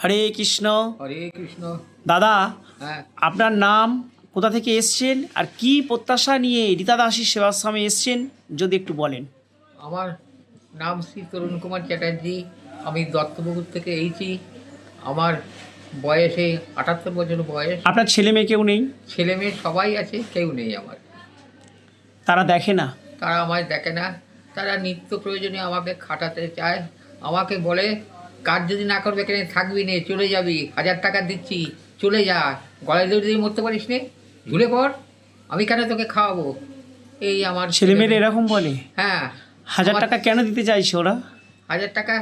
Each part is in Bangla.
হরে কৃষ্ণ। হরে কৃষ্ণ। দাদা হ্যাঁ। আপনার নাম কোথা থেকে এসছেন আর কি প্রত্যাশা নিয়ে রীতা দাসীর সেবাশ্রমে এসছেন যদি একটু বলেন। আমার নাম শ্রী তরুণ কুমার চ্যাটার্জি আমি দত্তপুকুর থেকে এইছি আমার বয়সে আটাত্তর বছর বয়স। আপনার ছেলে মেয়ে কেউ নেই? ছেলে মেয়ে সবাই আছে কেউ নেই আমার। তারা দেখে না? তারা আমায় দেখে না। তারা নিত্য প্রয়োজনে আমাকে খাটাতে চায়। আমাকে বলে কাজ যদি না করবে এখানে থাকবি নে চলে যাবি হাজার টাকা দিচ্ছি চলে যা গলায় দড়ি দিয়ে মরতে পারিস নে ঝুলে পড় আমি কেন তোকে খাওয়াবো? এই আমার ছেলে মেয়েরা এরকম বলে? হ্যাঁ হাজার টাকা কেন দিতে চাইছে ওরা? হাজার টাকা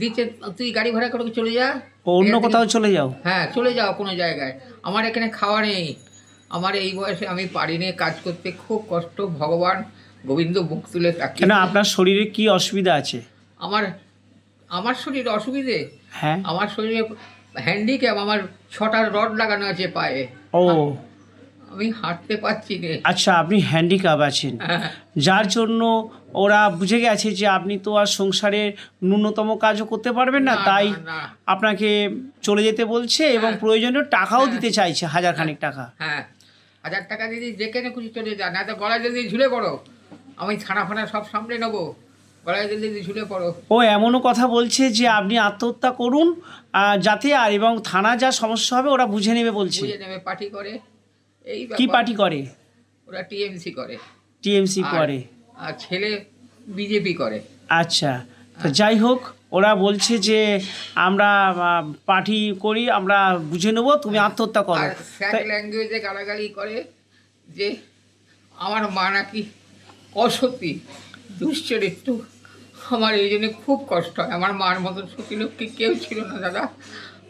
দিচ্ছে তুই গাড়ি ভাড়া করে চলে যা। ও অন্য কোথাও চলে যাও? হ্যাঁ চলে যাও কোনো জায়গায়। আমার এখানে খাওয়া নেই। আমার এই বয়সে আমি পারি নে কাজ করতে খুব কষ্ট ভগবান গোবিন্দ মুখ তুলে কেন আপনার শরীরে কি অসুবিধা আছে? আমার আমার শরীর অসুবিধে? হ্যাঁ। আমার শরীরে হ্যান্ডিক্যাপ আমার ছটা রড লাগানো আছে পায়ে। ও। আমি হাঁটতে পারছি না। আচ্ছা আপনি হ্যান্ডিক্যাপ আছেন। হ্যাঁ, যার জন্য ওরা বুঝে গেছে যে আপনি তো আর সংসারের ন্যূনতম কাজও করতে পারবেন না না, তাই না, না। আপনাকে চলে যেতে বলছে এবং হ্যাঁ। প্রয়োজনীয় টাকাও হ্যাঁ। দিতে চাইছে হাজার খানিক টাকা। হ্যাঁ। হাজার টাকা দিদি যেখানে খুশি চলে যা না তো গলায় যদি ঝুলে পড়ো। আমি ছানা ফানা সব সামলে নেব। ও এমনও কথা বলছে যে আপনি আত্মহত্যা করুন যাতে আর এবং থানা যা সমস্যা হবে ওরা বুঝে নেবে বলছে। বুঝে নেবে পার্টি করে। এই কি পার্টি করে? ওরা টিএমসি করে। টিএমসি করে। আর ছেলে বিজেপি করে। আচ্ছা তো যাই হোক ওরা বলছে যে আমরা পার্টি করি আমরা বুঝে নেব তুমি আত্মহত্যা করো। ল্যাঙ্গুয়েজে গালাগালি করে যে আমার মা নাকি অসতী। দুশ্চরিত্র। আমার এই জন্যে খুব কষ্ট হয়। আমার মার মতন সতী লক্ষ্মী কেউ ছিল না, দাদা।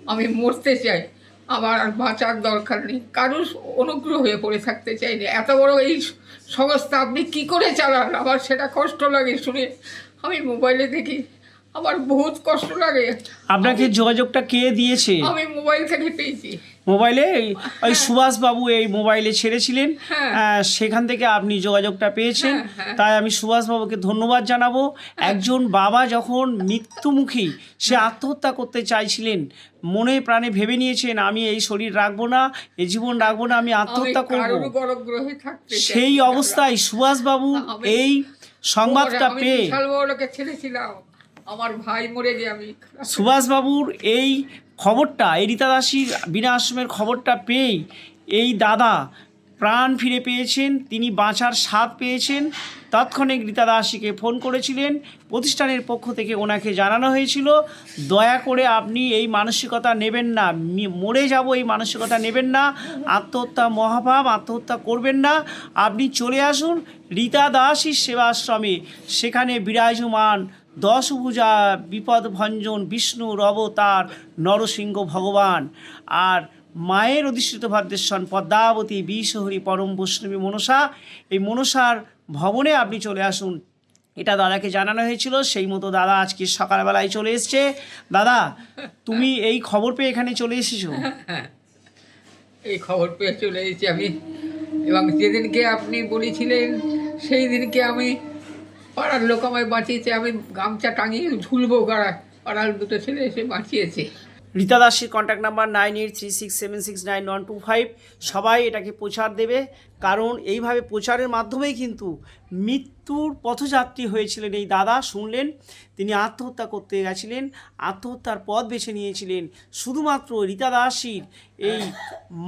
আমি মরতে চাই। আমার আর বাঁচার দরকার নেই। কারুর অনুগ্রহ হয়ে পড়ে থাকতে চাই না। এত বড় এই সংস্থা আপনি কি করে চালান? আমার সেটা কষ্ট লাগে শুনে। আমি মোবাইলে দেখি আমার বহুত কষ্ট লাগে। আপনাকে যোগাযোগটা কে দিয়েছে? আমি মোবাইল থেকে পেয়েছি। মোবাইলে? এই- ওই সুভাষ বাবু এই মোবাইলে ছেড়েছিলেন। হ্যাঁ। সেখান থেকে আপনি যোগাযোগটা পেয়েছেন। হ্যাঁ, হ্যাঁ। তাই আমি সুভাষ বাবুকে ধন্যবাদ জানাব। একজন বাবা যখন মৃত্যুমুখী সে আত্মহত্যা করতে চাইছিলেন মনে প্রাণে ভেবে নিয়েছেন আমি এই শরীর রাখব না এই জীবন রাখব না আমি আত্মহত্যা করব। সেই অবস্থায় সুভাষবাবু আমি- এই সংবাদটা পেয়ে ছেড়েছিলাম। আমার ভাই মরে গিয়ে আমি সুভাষবাবুর এই খবরটা, এই রীতা দাসীর বিনা আশ্রমের খবরটা পেয়েই এই দাদা প্রাণ ফিরে পেয়েছেন, তিনি বাঁচার স্বাদ পেয়েছেন। তাৎক্ষণিক রীতা দাসীকে ফোন করেছিলেন, প্রতিষ্ঠানের পক্ষ থেকে ওনাকে জানানো হয়েছিল, দয়া করে আপনি এই মানসিকতা নেবেন না মরে যাব এই মানসিকতা নেবেন না, আত্মহত্যা মহাভাব আত্মহত্যা করবেন না, আপনি চলে আসুন রীতা দাসীর সেবাশ্রমে, সেখানে বিরাজমান দশভুজা, বিপদ ভঞ্জন বিষ্ণুর অবতার নরসিংহ ভগবান। আর মায়ের অধিষ্ঠিত ভাদ্রেশ্বর পদ্মাবতী বিশহরি পরম বৈষ্ণবী মনসা। এই মনসার ভবনে আপনি চলে আসুন। এটা দাদাকে জানানো হয়েছিল, সেই মতো দাদা আজকে সকালবেলায় চলে এসছে। দাদা, তুমি এই খবর পেয়ে এখানে চলে এসেছ? এই খবর পেয়ে চলে এসেছি আমি। এবং যেদিনকে আপনি বলেছিলেন সেই দিনকে আমি পাড়ার লোক আমায় বাঁচিয়েছে, আমি গামছা টাঙিয়ে ঝুলবো গাড়া পাড়ার দুটো ছেলে এসে বাঁচিয়েছে। রীতা দাসের contact number nine eight three six seven six nine one two five সবাই এটাকে প্রচার দেবে, কারণ এইভাবে প্রচারের মাধ্যমেই কিন্তু মৃত্যুর পথযাত্রী হয়েছিলেন এই দাদা, শুনলেন? তিনি আত্মহত্যা করতে গেছিলেন, আত্মহত্যার পথ বেছে নিয়েছিলেন। শুধুমাত্র রীতা দাসীর এই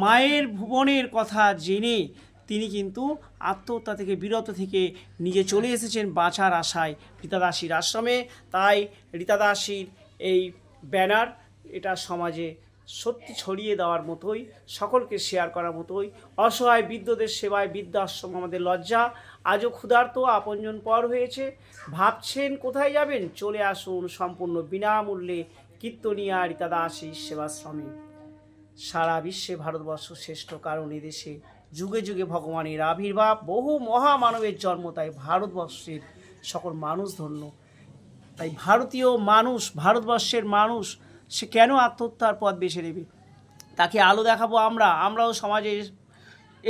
মায়ের ভুবনের কথা জেনে তিনি কিন্তু আত্মহত্যা থেকে বিরত থেকে নিজে চলে এসেছেন বাঁচার আশায় রীতাদাসীর আশ্রমে। তাই রীতা দাসীর এই ব্যানার এটা সমাজে সত্যি ছড়িয়ে দেওয়ার মতোই, সকলকে শেয়ার করার মতোই। অসহায় বৃদ্ধদের সেবায় বৃদ্ধাশ্রম আমাদের লজ্জা। আজও ক্ষুধার্ত, আপনজন পর হয়েছে। ভাবছেন কোথায় যাবেন? চলে আসুন সম্পূর্ণ বিনামূল্যে কীর্তনিয়া রীতা দাসীর সেবাশ্রমে। সারা বিশ্বে ভারতবর্ষ শ্রেষ্ঠ কারণ এদেশে যুগে যুগে ভগবানের আবির্ভাব, বহু মহামানবের জন্ম, তাই ভারতবর্ষের সকল মানুষ ধন্য। তাই ভারতীয় মানুষ, ভারতবর্ষের মানুষ, সে কেন আত্মহত্যার পথ বেছে নেবে? তাকে আলো দেখাবো আমরা, আমরাও সমাজে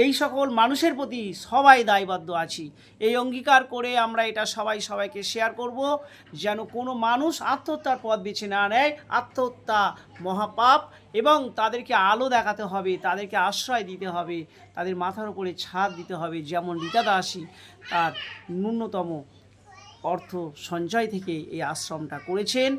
এই সকল মানুষের প্রতি সবাই দায়বদ্ধ আছি। এই অঙ্গীকার করে আমরা এটা সবাই সবাইকে শেয়ার করব, যেন কোনো মানুষ আত্মহত্যার পথ বেছে না নেয়। আত্মহত্যা মহাপাপ এবং তাদেরকে আলো দেখাতে হবে, তাদেরকে আশ্রয় দিতে হবে, তাদের মাথার উপরে ছাদ দিতে হবে, যেমন রীতা দাসী তার ন্যূনতম অর্থ সঞ্চয় থেকে এই আশ্রমটা করেছেন।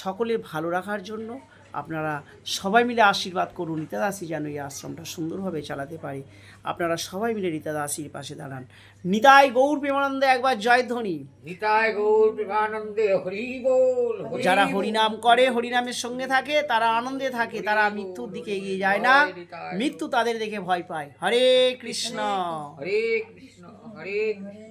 সকলের ভালো রাখার জন্য আপনারা সবাই মিলে আশীর্বাদ করুন রীতা দাসী যেন এই আশ্রমটা সুন্দরভাবে চালাতে পারে। আপনারা সবাই মিলে রীতা দাসীর পাশে দাঁড়ান। নিতাই গৌর প্রেমানন্দে একবার জয়ধ্বনি নিতায় গৌর প্রেমানন্দে হরি বল যারা হরিনাম করে হরিনামের সঙ্গে থাকে তারা আনন্দে থাকে তারা মৃত্যুর দিকে এগিয়ে যায় না। মৃত্যু তাদের দেখে ভয় পায়। হরে কৃষ্ণ। হরে কৃষ্ণ হরে কৃষ্ণ।